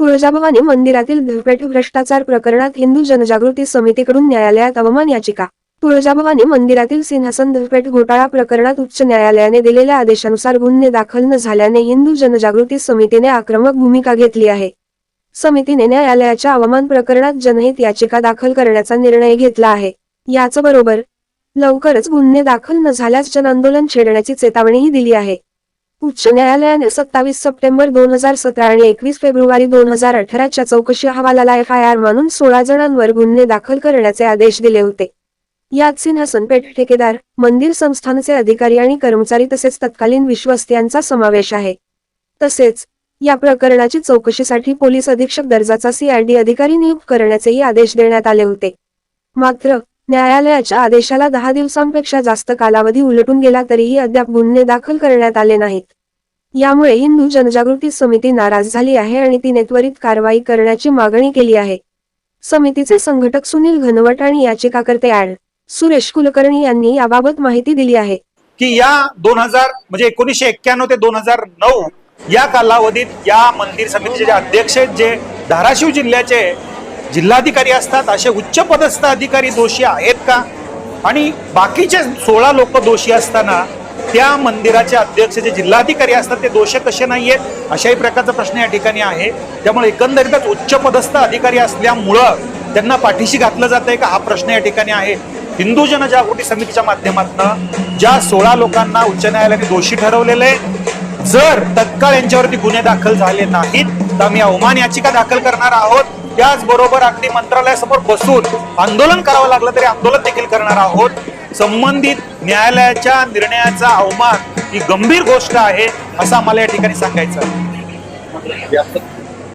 तुळजाभवानी मंदिरातील घरपेट भ्रष्टाचार प्रकरणात हिंदू जनजागृती समितीकडून न्यायालयात अवमान याचिका. तुळजाभवानी मंदिरातील सिंहासन धरपेट घोटाळा प्रकरणात उच्च न्यायालयाने दिलेल्या आदेशानुसार गुन्हे दाखल न झाल्याने हिंदू जनजागृती समितीने आक्रमक भूमिका घेतली आहे. समितीने न्यायालयाच्या अवमान प्रकरणात जनहित याचिका दाखल करण्याचा निर्णय घेतला आहे. याच बरोबर लवकरच गुन्हे दाखल न झाल्यास जन आंदोलन छेडण्याची चेतावणीही दिली आहे. उच्च न्यायालयाने सत्तावीस सप्टेंबर दोन हजार सतरा आणि एकवीस फेब्रुवारी दोन हजार अठराच्या चौकशी अहवालाला एफ आय आर मानून सोळा जणांवर गुन्हे दाखल करण्याचे आदेश दिले होते. यात सिंहासन पेठ ठेकेदार मंदिर संस्थानचे अधिकारी आणि कर्मचारी तसेच तत्कालीन विश्वस्त यांचा समावेश आहे. तसेच या प्रकरणाची चौकशीसाठी पोलीस अधीक्षक दर्जाचा सीआयडी अधिकारी नियुक्त करण्याचेही आदेश देण्यात आले होते. मात्र न्यायालयाच्या आदेशाला दहा दिवसांपेक्षा जास्त कालावधी उलटून गेला तरीही अद्याप गुन्हे दाखल करण्यात आले नाहीत. यामुळे हिंदू जनजागृती समिती नाराज झाली आहे आणि तिने त्वरित कारवाई करण्याची मागणी केली आहे. समितीचे संघटक सुनील घनवट आणि याचिकाकर्ते ऍड सुरेश कुलकर्णी यांनी याबाबत माहिती दिली आहे. की या दोन हजार म्हणजे एकोणीसशे एक्क्याण्णव ते दोन हजार नऊ या कालावधीत या मंदिर समितीचे जे अध्यक्ष जे धाराशिव जिल्ह्याचे जिल्हाधिकारी असतात असे उच्चपदस्थ अधिकारी दोषी आहेत का? आणि बाकीचे सोळा लोक दोषी असताना त्या मंदिराचे अध्यक्ष जे जिल्हाधिकारी असतात ते दोष कसे नाही आहेत अशाही प्रकारचा प्रश्न या ठिकाणी आहे. त्यामुळे एकंदरीतच उच्चपदस्थ अधिकारी असल्यामुळं त्यांना पाठीशी घातलं जात आहे का? हा प्रश्न या ठिकाणी आहे. हिंदू जनजागृती समितीच्या माध्यमातून ज्या सोळा लोकांना उच्च न्यायालयाने दोषी ठरवलेले आहे, जर तत्काळ यांच्यावरती गुन्हे दाखल झाले नाहीत तर आम्ही अवमान याचिका दाखल करणार आहोत. त्याचबरोबर अगदी मंत्रालयासमोर बसून आंदोलन करावं लागलं तरी आंदोलन देखील करणार आहोत. संबंधित न्यायालयाच्या निर्णयाचा अवमान ही गंभीर गोष्ट आहे असं आम्हाला या ठिकाणी सांगायचं